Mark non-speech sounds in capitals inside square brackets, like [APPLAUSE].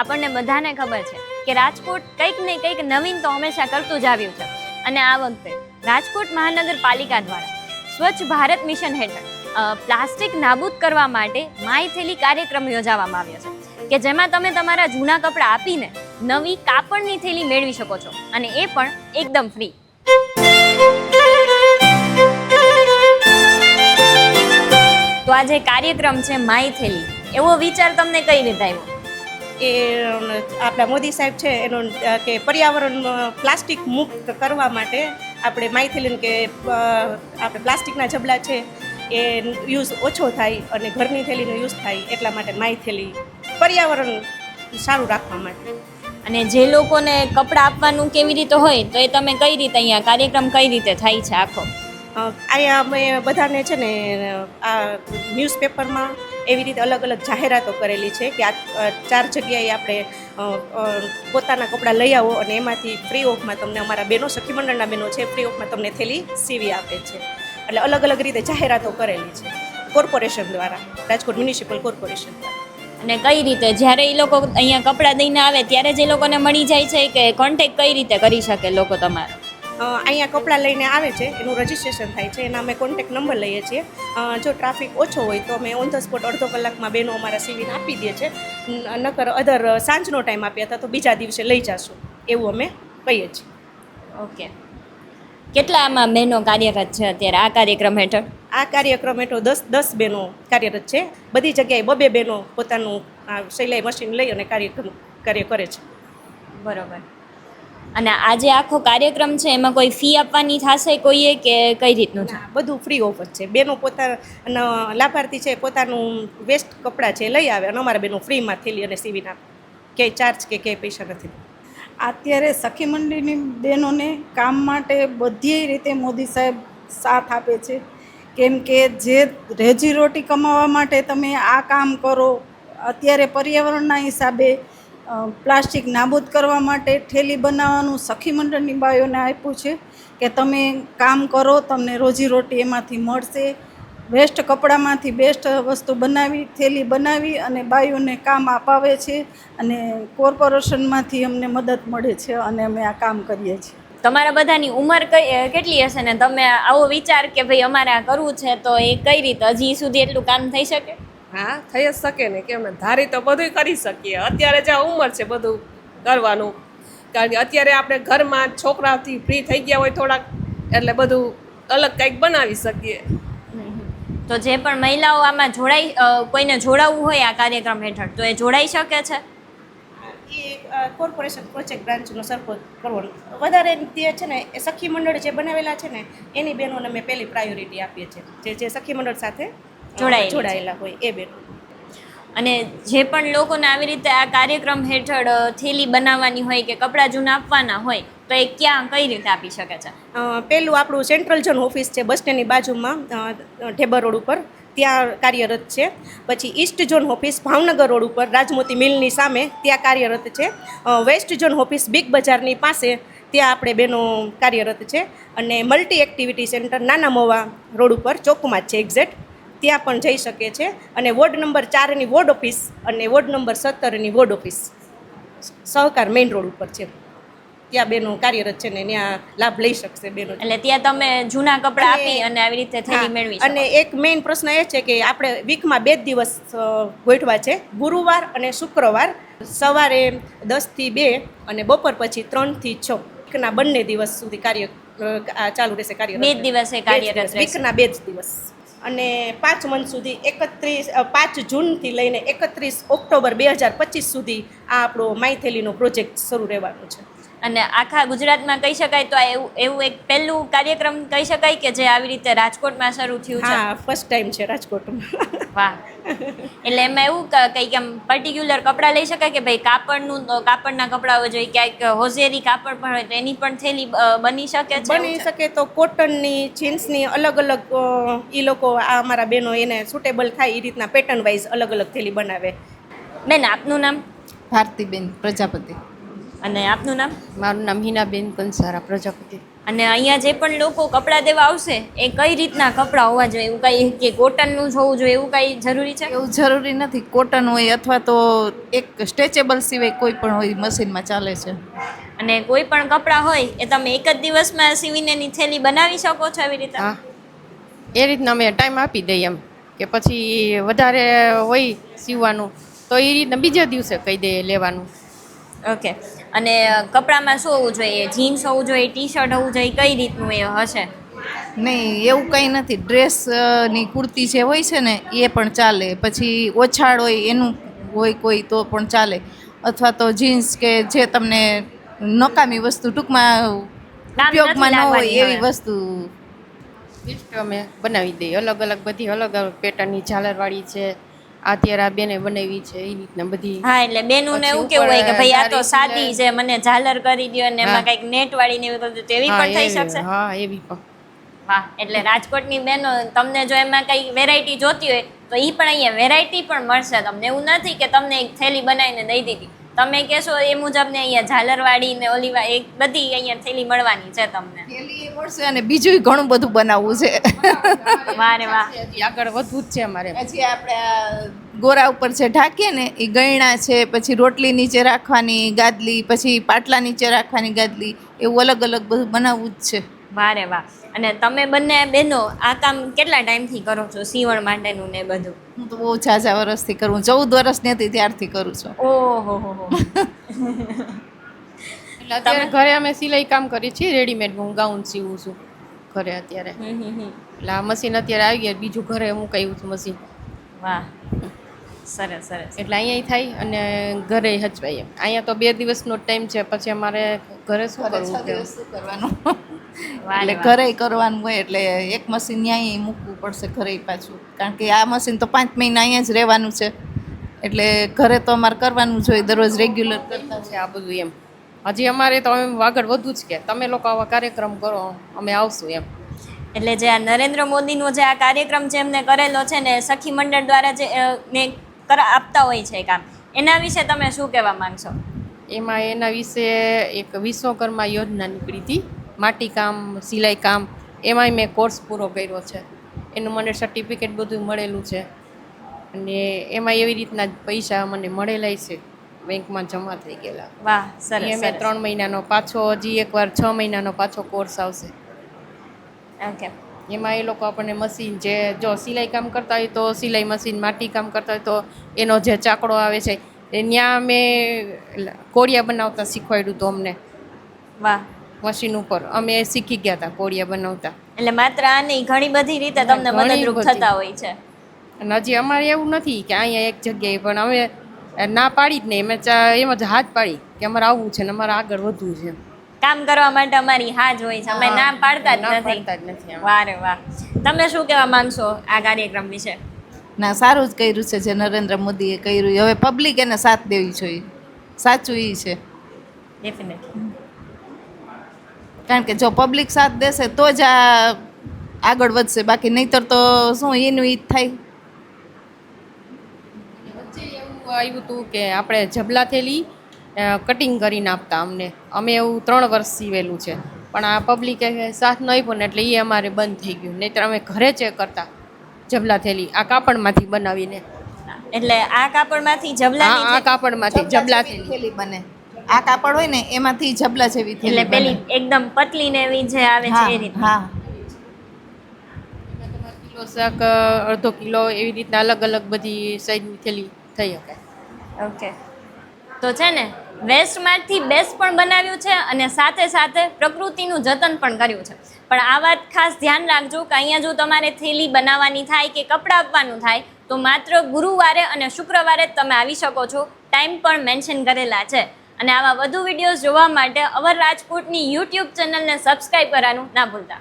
આપણને બધાને ખબર છે કે રાજકોટ કંઈક ને કંઈક નવીન તો હંમેશા કરતું જ આવ્યું છે. અને આ વખતે રાજકોટ મહાનગરપાલિકા દ્વારા સ્વચ્છ ભારત મિશન હેઠળ પ્લાસ્ટિક નાબૂદ કરવા માટે માય થેલી કાર્યક્રમ યોજાવામાં આવ્યો છે. કે જેમાં તમે તમારા જૂના કપડાં આપીને નવી કાપડની થેલી મેળવી શકો છો. અને એ પણ એકદમ ફ્રી તો આ જે કાર્યક્રમ છે માય થેલી એવો વિચાર તમને કઈ રીતે આવ્યો? એ આપણા મોદી સાહેબ છે, એનો કે પર્યાવરણ પ્લાસ્ટિક મુક્ત કરવા માટે આપણે માઇથિલિન કે આપણે પ્લાસ્ટિકના જબલા છે, એ યુઝ ઓછો થાય અને ઘરની થેલીનો યુઝ થાય એટલા માટે માઇથેલી પર્યાવરણ સારું રાખવા માટે. અને જે લોકોને કપડાં આપવાનું કેવી રીતે હોય, તો એ તમે કઈ રીતે અહીંયા કાર્યક્રમ કઈ રીતે થાય છે આખો? અહીંયા અમે બધાને છે ને આ ન્યૂઝપેપરમાં એવી રીતે અલગ અલગ જાહેરાતો કરેલી છે કે આ ચાર જગ્યાએ આપણે પોતાના કપડાં લઈ આવો અને એમાંથી ફ્રી ઓફમાં તમને અમારા બહેનો સખી મંડળના બહેનો છે ફ્રી ઓફમાં તમને થેલી સીવી આપે છે. એટલે અલગ અલગ રીતે જાહેરાતો કરેલી છે, કોર્પોરેશન દ્વારા, રાજકોટ મ્યુનિસિપલ કોર્પોરેશન દ્વારા. અને કઈ રીતે? જ્યારે એ લોકો અહીંયા કપડાં દઈને આવે, ત્યારે જ એ લોકોને મળી જાય છે કે કોન્ટેક કઈ રીતે કરી શકે લોકો તમારો? અહીંયા કપડાં લઈને આવે છે એનું રજિસ્ટ્રેશન થાય છે એના અમે કોન્ટેક નંબર લઈએ છીએ. જો ટ્રાફિક ઓછો હોય તો અમે ઓન ધ સ્પોટ અડધો કલાકમાં બહેનો અમારા સીવીને આપી દે છે નકર અધર સાંજનો ટાઈમ આપ્યા હતા તો બીજા દિવસે લઈ જશું એવું અમે કહીએ છીએ. ઓકે. કેટલા આમાં બહેનો કાર્યરત છે અત્યારે આ કાર્યક્રમ હેઠળ? આ કાર્યક્રમ હેઠળ દસ દસ બહેનો કાર્યરત છે. બધી જગ્યાએ બબે બહેનો પોતાનું આ સિલાઈ મશીન લઈ અને કાર્યક્રમ કાર્ય કરે છે. બરોબર. અને આ જે આખો કાર્યક્રમ છે એમાં કોઈ ફી આપવાની થશે કોઈએ કે કઈ રીતનું છે? બધું ફ્રી ઓફર છે. બેનો પોતાના લાભાર્થી છે પોતાનું વેસ્ટ કપડાં છે લઈ આવે અને અમારા બેનો ફ્રીમાં થેલી અને સીવીને આપે ક્યાંય ચાર્જ કે ક્યાંય પૈસા નથી. અત્યારે સખી મંડળની બહેનોને કામ માટે બધી રીતે મોદી સાહેબ સાથ આપે છે. કેમ કે જે રેજીરોટી કમાવા માટે તમે આ કામ કરો અત્યારે પર્યાવરણના હિસાબે પ્લાસ્ટિક નાબૂદ કરવા માટે ઠેલી બનાવવાનું સખી મંડળની બાયોને આપ્યું છે કે તમે કામ કરો, તમને રોજીરોટી એમાંથી મળશે. વેસ્ટ કપડામાંથી બેસ્ટ વસ્તુ બનાવી, થેલી બનાવી અને બાયોને કામ અપાવે છે અને કોર્પોરેશનમાંથી અમને મદદ મળે છે અને અમે આ કામ કરીએ છીએ. તમારા બધાની ઉંમર કઈ કેટલી હશે ને? તમે આવો વિચાર કે ભાઈ અમારે આ કરવું છે તો એ કઈ રીતે હજી સુધી એટલું કામ થઈ શકે? હા થઈ જ શકે ને કેમ ને? ધારી તો બધું કરી શકીએ. અત્યારે જે આ ઉંમર છે બધું કરવાનું. કારણ કે અત્યારે આપણે ઘરમાં છોકરાથી ફ્રી થઈ ગયા હોય થોડાક એટલે બધું અલગ કંઈક બનાવી શકીએ. તો જે પણ મહિલાઓ આમાં જોડાઈ કોઈને જોડાવવું હોય આ કાર્યક્રમ હેઠળ તો એ જોડાઈ શકે છે? એ કોર્પોરેશન પ્રોજેક્ટ બ્રાન્ચનો સરખો કરવો વધારે તે છે ને એ સખી મંડળ જે બનાવેલા છે ને એની બહેનોને અમે પહેલી પ્રાયોરિટી આપીએ છીએ. જે જે સખી મંડળ સાથે જોડાયેલી જોડાયેલા હોય એ બહેનો અને જે પણ લોકોને આવી રીતે આ કાર્યક્રમ હેઠળ થેલી બનાવવાની હોય કે કપડાં જૂના આપવાના હોય તો એ ક્યાં કઈ રીતે આપી શકે છે? પહેલું આપણું સેન્ટ્રલ ઝોન ઓફિસ છે બસ સ્ટેન્ડની બાજુમાં ઠેબર રોડ ઉપર. ત્યાં કાર્યરત છે. પછી east zone office Bhavnagar road ઉપર રાજમોતી મિલની સામે ત્યાં કાર્યરત છે. વેસ્ટ ઝોન ઓફિસ બિગ બજારની પાસે ત્યાં આપણે બેનો કાર્યરત છે. અને મલ્ટી એક્ટિવિટી સેન્ટર નાના મોવા રોડ ઉપર ચોકમાં જ છે એક્ઝેક્ટ. ત્યાં પણ જઈ શકે છે અને વોર્ડ નંબર ચારની વોર્ડ ઓફિસ અને ward number સત્તરની ward office Sahkar main road ઉપર છે. ત્યાં બેનો કાર્યરત છે ને ત્યાં લાભ લઈ શકશે બેનો. એટલે ત્યાં તમે જૂના કપડાં આપી અને આવી રીતે થેલી મેળવી અને એક મેઇન પ્રશ્ન એ છે કે આપણે વીકમાં બે દિવસ ગોઠવા છે. ગુરુવાર અને શુક્રવાર સવારે દસથી બે અને બપોર પછી ત્રણથી છ. વીકના બંને દિવસ સુધી કાર્ય ચાલુ રહેશે કાર્ય બે દિવસે કાર્યરત વીકના બે જ દિવસ. અને પાંચ મંથ સુધી એકત્રીસ પાંચ જૂનથી લઈને એકત્રીસ ઓક્ટોબર બે હજાર પચીસ સુધી આ આપણો માયથેલીનો પ્રોજેક્ટ શરૂ રહેવાનો છે. અને આખા ગુજરાતમાં કહી શકાય તો આ એવું એવું એક પહેલું કાર્યક્રમ કહી શકાય કે જે આવી રીતે રાજકોટમાં શરૂ થયું છે? હા ફર્સ્ટ ટાઈમ છે રાજકોટમાં. વાહ. એટલે એમાં એવું ક- કંઈક આમ પર્ટિક્યુલર કપડાં લઈ શકાય કે ભાઈ કાપડનું તો કાપડના કપડાં હોય જોઈએ ક્યાંક હોઝેરી કાપડ પણ હોય તો એની પણ થેલી બની શકે છે બની શકે તો કોટનની જીન્સની અલગ અલગ એ લોકો આ અમારા બહેનો એને સુટેબલ થાય એ રીતના પેટર્ન વાઇઝ અલગ અલગ થેલી બનાવે. બેન આપનું નામ? ભારતીબેન પ્રજાપતિ. અને આપનું નામ? મારું નામ હિનાબેન કંસારા પ્રજાપતિ. અને અહીંયા જે પણ લોકો કપડાં દેવા આવશે એ કઈ રીતના કપડાં હોવા જોઈએ? એવું કાંઈ કે કોટનનું જ હોવું જોઈએ? એવું કાંઈ જરૂરી છે? એવું જરૂરી નથી. કોટન હોય અથવા તો એક સ્ટ્રેચેબલ સિવાય કોઈ પણ હોય મશીનમાં ચાલે છે. અને કોઈ પણ કપડાં હોય એ તમે એક જ દિવસમાં સીવીને થેલી બનાવી શકો છો એવી રીતે? એ રીતના અમે ટાઈમ આપી દઈએ એમ. કે પછી વધારે હોય સીવવાનું તો એ રીતના બીજા દિવસે કહી દઈએ લેવાનું. ઓકે. અને કપડામાં શું હોવું જોઈએ? જીન્સ હોવું જોઈએ ટી શર્ટ હોવું જોઈએ કઈ રીતનું એ હશે? નહીં એવું કંઈ નથી. ડ્રેસની કુર્તી જે હોય છે ને એ પણ ચાલે. પછી ઓછાળ હોય એનું હોય કોઈ તો પણ ચાલે. અથવા તો જીન્સ કે જે તમને નકામી વસ્તુ ટૂંકમાં ઉપયોગમાં ન હોય એવી વસ્તુ. બેસ્ટ અમે બનાવી દઈએ. અલગ અલગ બધી અલગ અલગ પેટર્નની ઝાલરવાળી છે. અત્યારે આ બેને બનાવી છે એ રીતના બધી હા એટલે બેનું ને એવું કેવું હોય કે ભાઈ આ તો સાદી છે મને ઝાલર કરી દો અને એમાં કંઈક નેટ વાળી ને એવું બધું તો એવી પણ થઈ શકશે? હા એવી પણ. વાહ એટલે રાજકોટની બેનો તમને જો એમાં કઈ વેરાયટી જોતી હોય તો એ પણ અહીંયા વેરાયટી પણ મળશે. તમને એવું નથી કે તમને એક થેલી બનાવીને દઈ દીધી. તમે કહેશો એ મુજબને અહીંયા ઝાલરવાળી ને ઓલીવા એક બધી અહીંયા થેલી મળવાની છે તમને. થેલી એ મળશે અને બીજું ઘણું બધું બનાવવું છે. વારે વાહ આગળ વધવું જ છે અમારે. પછી આપણે ગોરા ઉપર જે ઢાંકીએ ને એ ગયણા છે પછી રોટલી નીચે રાખવાની ગાદલી પછી પાટલા નીચે રાખવાની ગાદલી એવું અલગ અલગ બધું બનાવવું જ છે. વાહ રે વાહ. અને તમે બંને બહેનો આ કામ કેટલા ટાઈમથી કરો છો? સીવણ માટેનું ને બધું? હું તો બહુ ઝાઝા વર્ષથી કરું. ચૌદ વર્ષની હતી ત્યારથી કરું છું. ઓહો હો હો એટલે અત્યારે ઘરે અમે સિલાઈ કામ કરીએ છીએ રેડીમેડ. હું ગાઉન સીવું છું ઘરે અત્યારે. હમ હમ હમ. એટલે આ મશીન અત્યારે આવી ગયા બીજું ઘરે મુકાયું છું મશીન. વાહ. સરસ સરસ. એટલે અહીંયા થાય અને ઘરે હચવાય એમ અહીંયા તો બે દિવસનો ટાઈમ છે પછી અમારે ઘરે શું કરવું કરવાનું? [LAUGHS] એટલે ઘરે કરવાનું હોય એટલે એક મશીન ન્યાય મૂકવું પડશે ઘરે પાછું. કારણ કે આ મશીન તો પાંચ મહિના અહીંયા જ રહેવાનું છે. એટલે ઘરે તો અમારે કરવાનું જ હોય દરરોજ રેગ્યુલર કરતા છે આ બધું એમ. હજી અમારે તો એમ આગળ વધુ જ કે તમે લોકો આવા કાર્યક્રમ કરો અમે આવશું એમ. એટલે જે આ નરેન્દ્ર મોદીનો જે આ કાર્યક્રમ છે એમને કરેલો છે ને સખી મંડળ દ્વારા જે ને કરા આપતા હોય છે કામ એના વિશે તમે શું કહેવા માંગશો? એમાં એના વિશે એક વિશ્વકર્મા યોજના નીકળી હતી. માટીકામ સિલાઈ કામ એમાંય મેં કોર્સ પૂરો કર્યો છે. એનું મને સર્ટિફિકેટ બધું મળેલું છે. અને એમાં એવી રીતના પૈસા મને મળેલા છે. બેંકમાં જમા થઈ ગયેલા. વાહ સરસ મેં ત્રણ મહિનાનો પાછો હજી એકવાર છ મહિનાનો પાછો કોર્સ આવશે. ઓકે એમાં એ લોકો આપણને મશીન જે જો સિલાઈ કામ કરતા હોય તો સિલાઈ મશીન માટી કામ કરતા હોય તો એનો જે ચાકડો આવે છે એ ત્યાં મેં કોળિયા બનાવતા શીખવાડ્યું હતું અમને. વાહ. મશીન ઉપર. અમે શીખી ગયા હતા કોળિયા બનાવતા. એટલે માત્ર આ નહીં ઘણી બધી રીતે તમને મદદરૂપ. થતા હોય છે. અને હજી અમારે એવું નથી કે અહીંયા એક જગ્યાએ પણ અમે ના પાડી જ નહીં અમે એમ જ હાથ પાડી કે અમારે આવવું છે ને અમારે આગળ વધવું છે કામ કરવા માટે અમારી હા જ હોય છે. અમે ના પાડતા જ નથી. વારે વાહ. તમે શું કહેવા માંગશો આ કાર્યક્રમ વિશે? ના સારું જ કર્યું છે જે નરેન્દ્ર મોદીએ કર્યું. હવે પબ્લિક એને સાથ દેવી જોઈએ. સાચું એ છે. ડેફિનેટલી કારણ કે જો પબ્લિક સાથ દેશે તો જ આ આગળ વધશે. બાકી નહીતર તો શું એનું ઈ જ થાય. વચ્ચે એવું આવ્યું હતું કે આપણે જબલા થેલી કટિંગ કરીને આપતા અમને. અમે એવું ત્રણ વર્ષ સીવેલું છે. પણ આ પબ્લિકે સાથ ન આપ્યો ને એટલે એ અમારે બંધ થઈ ગયું. નહીંતર અમે ઘરે ચેક કરતા જબલા થેલી આ કાપડમાંથી બનાવીને. એટલે આ કાપડમાંથી આ આ કાપડમાંથી જબલા થેલી બને. આ કાપડ હોય ને એમાંથી જબલા જેવી એટલે પેલી એકદમ પતલી ને એવી જે આવે છે એ રીતે હા. કિલો શાક અડધો કિલો એવી રીતના અલગ અલગ બધી સાઈઝની થેલી થઈ શકે. ઓકે. તો છે ને વેસ્ટમાંથી બેસ્ટ પણ બનાવ્યું છે અને સાથે સાથે પ્રકૃતિનું જતન પણ કર્યું છે. પણ આ વાત ખાસ ધ્યાન રાખજો કે અહીંયા જો તમારે થેલી બનાવવાની થાય કે કપડાં આપવાનું થાય તો માત્ર ગુરુવારે અને શુક્રવારે જ તમે આવી શકો છો. ટાઈમ પણ મેન્શન કરેલા છે. અને આવા વધુ વિડીયોઝ જોવા માટે અવર રાજકોટની યુટ્યુબ ચેનલને સબસ્ક્રાઈબ કરવાનું ના ભૂલતા.